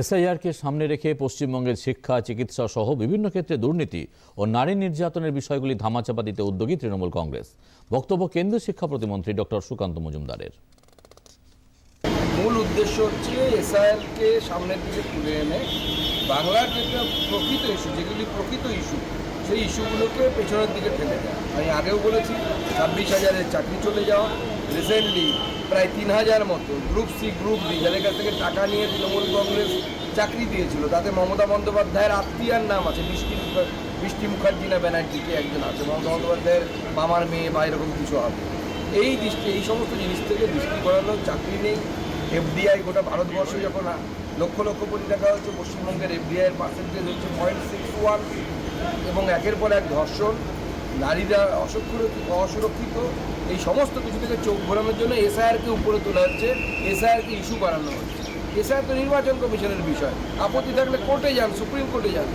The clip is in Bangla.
এসআইআরকে সামনে রেখে পশ্চিমবঙ্গের শিক্ষা, চিকিৎসা সহ বিভিন্ন ক্ষেত্রে দুর্নীতি ও নারী নির্যাতনের বিষয়গুলি ধামাচাপা দিতে উদ্যোগী তৃণমূল কংগ্রেস। বক্তব্য কেন্দ্রীয় শিক্ষা প্রতিমন্ত্রী ডক্টর সুকান্ত মজুমদারের। মূল উদ্দেশ্য হচ্ছে এসআইআরকে সামনের দিকে তুলে এনে বাংলার যেটা প্রকৃত ইস্যু যেগুলি প্রকৃত ইস্যু সেই ইস্যুগুলোকে পেছনের দিকে ঠেলে দেয় আমি আগেও বলেছি, ছাব্বিশ হাজারের চাকরি চলে যাওয়া রিসেন্টলি প্রায় তিন হাজার মতো গ্রুপ সি গ্রুপ ডি যাদের কাছ থেকে টাকা নিয়ে তৃণমূল কংগ্রেস চাকরি দিয়েছিল, তাতে মমতা বন্দ্যোপাধ্যায়ের আত্মীয়ার নাম আছে, বৃষ্টি বৃষ্টি মুখার্জি না ব্যানার্জিকে একজন আছে, মমতা বন্দ্যোপাধ্যায়ের মামার মেয়ে বা এরকম কিছু হবে। এই দৃষ্টি, এই সমস্ত জিনিস থেকে দৃষ্টি করানো চাকরি নেই। এফডিআই গোটা ভারতবর্ষে যখন লক্ষ লক্ষ কোটি টাকা হচ্ছে, পশ্চিমবঙ্গের এফডিআই এর পার্সেন্টেজ হচ্ছে পয়েন্ট সিক্স ওয়ান এবং একের পর এক ধর্ষণ। নারীরা অসুরক্ষিত অসুরক্ষিত। এই সমস্ত কিছু থেকে চোখ ঘোরানোর জন্য এসআইআরকে উপরে তোলা হচ্ছে। এসআইআরকে ইস্যু বাড়ানো হচ্ছে। এসআইআর তো নির্বাচন কমিশনের বিষয়। আপত্তি থাকলে কোর্টে যান, সুপ্রিম কোর্টে যান।